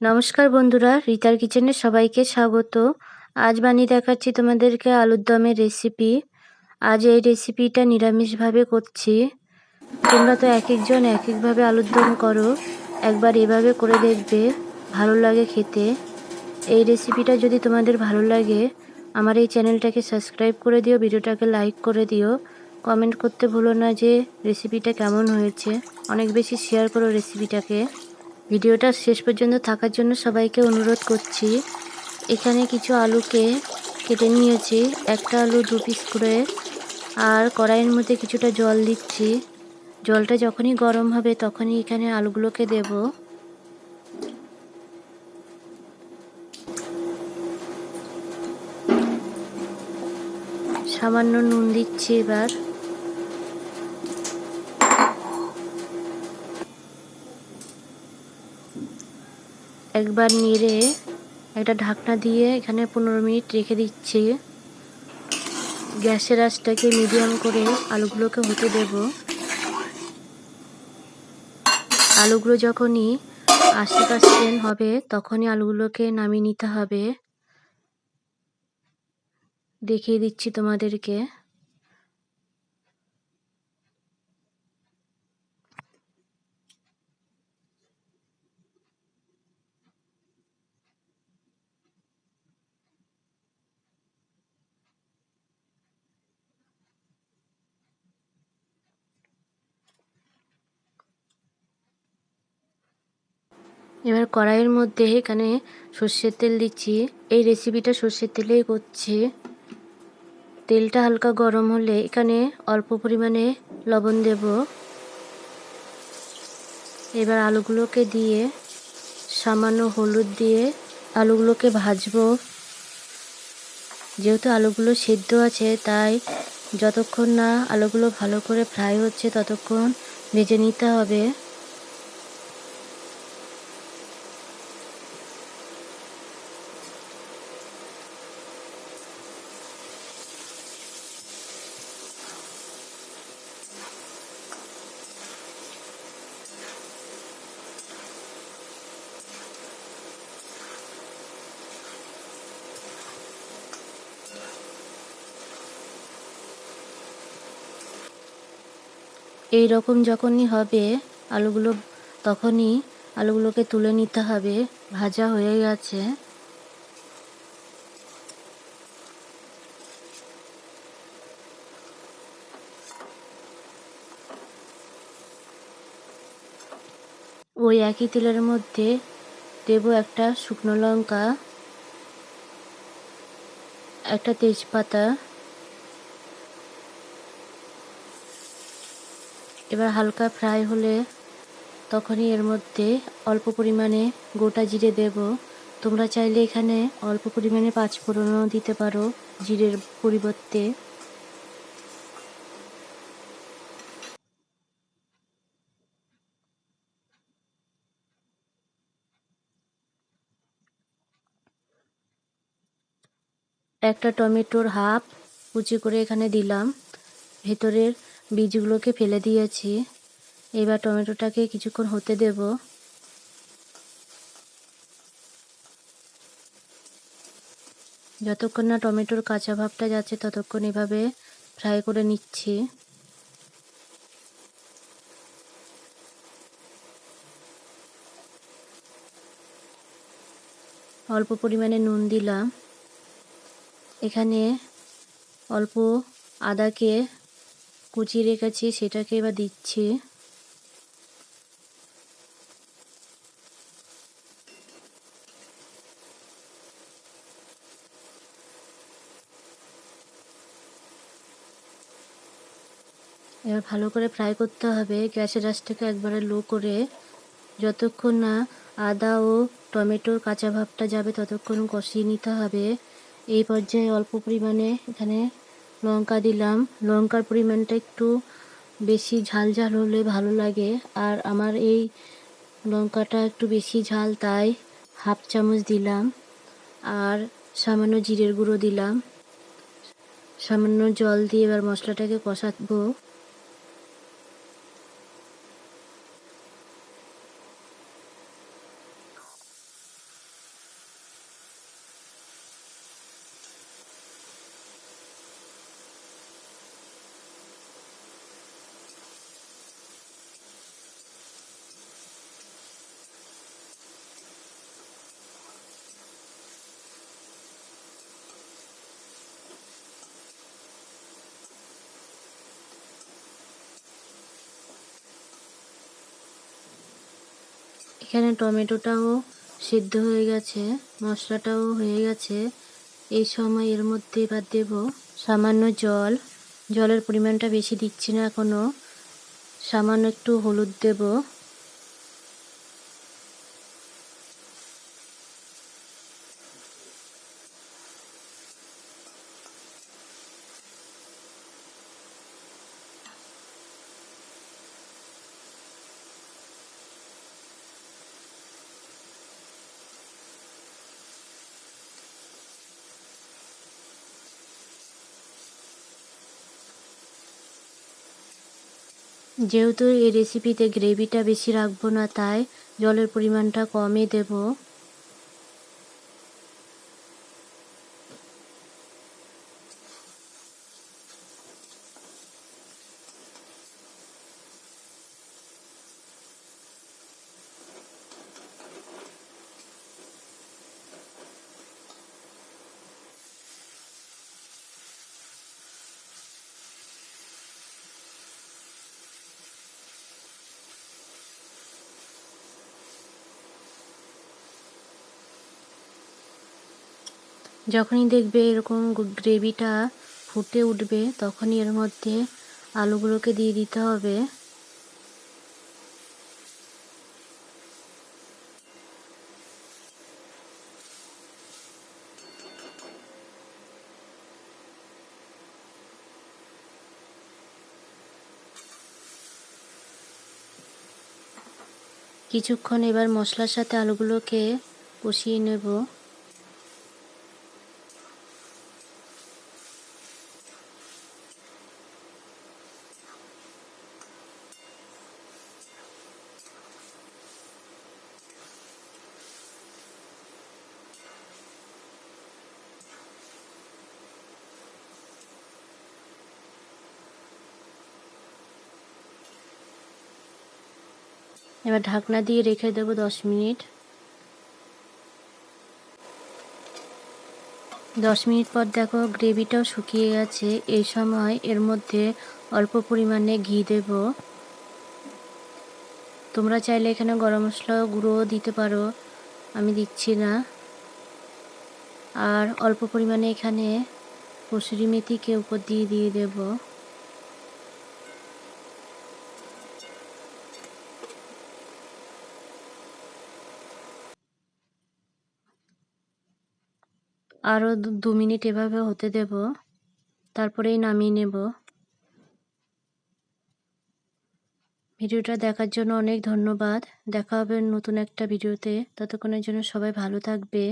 নমস্কার বন্ধুরা, রিতার কিচেনে সবাইকে স্বাগত। আজ বানিয়ে দেখাচ্ছি তোমাদেরকে আলুর দমের রেসিপি আজ এই রেসিপিটা নিরামিষভাবে করছি। তোমরা তো এক একজন এক একভাবে আলুর দম করো। একবার এভাবে করে দেখবে, ভালো লাগে খেতে। এই রেসিপিটা যদি তোমাদের ভালো লাগে, আমার এই চ্যানেলটাকে সাবস্ক্রাইব করে দিও, ভিডিওটাকে লাইক করে দিও। কমেন্ট করতে ভুলো না যে রেসিপিটা কেমন হয়েছে। অনেক বেশি শেয়ার করো রেসিপিটাকে ভিডিওটা শেষ পর্যন্ত থাকার জন্য সবাইকে অনুরোধ করছি। এখানে কিছু আলুকে কেটে নিয়েছি। একটা আলু দু পিস করে আর কড়াইয়ের মধ্যে কিছুটা জল দিচ্ছি। জলটা যখনই গরম হবে তখনই এখানে আলুগুলোকে দেব। সামান্য নুন দিচ্ছি এবার। একবার নেড়ে একটা ঢাকনা দিয়ে এখানে পনেরো মিনিট রেখে দিচ্ছি। গ্যাসের আঁচটাকে মিডিয়াম করে আলুগুলোকে হতে দেব। আলুগুলো যখনই আশি পার্সেন্ট হবে, তখনই আলুগুলোকে নামিয়ে নিতে হবে। দেখিয়ে দিচ্ছি তোমাদেরকে। এবার কড়াইয়ের মধ্যে এখানে সর্ষের তেল দিচ্ছি। এই রেসিপিটা সর্ষের তেলেই করছি। তেলটা হালকা গরম হলে এখানে অল্প পরিমাণে লবণ দেব। এবার আলুগুলোকে দিয়ে সামান্য হলুদ দিয়ে আলুগুলোকে ভাজবো। যেহেতু আলুগুলো সেদ্ধ আছে, তাই যতক্ষণ না আলুগুলো ভালো করে ফ্রাই হচ্ছে, ততক্ষণ ভেজে নিতে হবে। এই রকম যখনই হবে, আলুগুলো তখনই আলুগুলোকে তুলে নিতে হবে। ভাজা হয়ে গেছে। ওই একই তেলের মধ্যে দেব একটা শুকনো লঙ্কা, একটা তেজপাতা এবার হালকা ফ্রাই হলে তখনই এর মধ্যে অল্প পরিমাণে গোটা জিরে দেব। তোমরা চাইলে এখানে অল্প পরিমাণে পাঁচফোড়নও দিতে পারো জিরের পরিবর্তে। একটা টমেটোর হাফ কুচি করে এখানে দিলাম। ভেতরের বীজগুলোকে ফেলে দিয়েছি। এবার টমেটোটাকে কিছুক্ষণ হতে দেব। যতক্ষণ না টমেটোর কাঁচা ভাবটা যাচ্ছে, ততক্ষণ এভাবে ফ্রাই করে নিচ্ছি। অল্প পরিমাণে নুন দিলাম। এখানে অল্প আদাকে কুচিয়ে রেখেছি, সেটাকে এবার দিচ্ছি। এবার ভালো করে ফ্রাই করতে হবে গ্যাসের আঁচটাকে একবারে লো করে। যতক্ষণ না আদা ও টমেটোর কাঁচা ভাবটা যাবে, ততক্ষণ কষিয়ে নিতে হবে। এই পর্যায়ে অল্প পরিমাণে এখানে লঙ্কা দিলাম। লঙ্কার পরিমাণটা একটু বেশি ঝাল ঝাল হলে ভালো লাগে। আর আমার এই লঙ্কাটা একটু বেশি ঝাল, তাই হাফ চামচ দিলাম। আর সামান্য জিরের গুঁড়ো দিলাম। সামান্য জল দিয়ে এবার মশলাটাকে কষাবো। এখানে টমেটোটাও সিদ্ধ হয়ে গেছে, মশলাটাও হয়ে গেছে। এই সময় এর মধ্যে এবার দেব সামান্য জল। জলের পরিমাণটা বেশি দিচ্ছি না এখনও সামান্য একটু হলুদ দেব। যেহেতু এই রেসিপিতে গ্রেভিটা বেশি রাখব না তাই জলের পরিমাণটা কমই দেব। যখনই দেখবে এরকম গ্রেভিটা ফুটে উঠবে, তখনই এর মধ্যে আলুগুলোকে দিয়ে দিতে হবে। কিছুক্ষণ এবার মশলার সাথে আলুগুলোকে কষিয়ে নেব। এবার ঢাকনা দিয়ে রেখে দেবো দশ মিনিট। দশ মিনিট পর দেখো গ্রেভিটাও শুকিয়ে গেছে। এই সময় এর মধ্যে অল্প পরিমাণে ঘি দেব। তোমরা চাইলে এখানে গরম মশলা গুঁড়োও দিতে পারো, আমি দিচ্ছি না। আর অল্প পরিমাণে এখানে কসুরি মেথিকে উপর দিয়ে দিয়ে দেবো। আরও দু মিনিট এভাবে হতে দেব। তারপরেই নামিয়ে নেব। ভিডিওটা দেখার জন্য অনেক ধন্যবাদ। দেখা হবে নতুন একটা ভিডিওতে। ততক্ষণের জন্য সবাই ভালো থাকবে।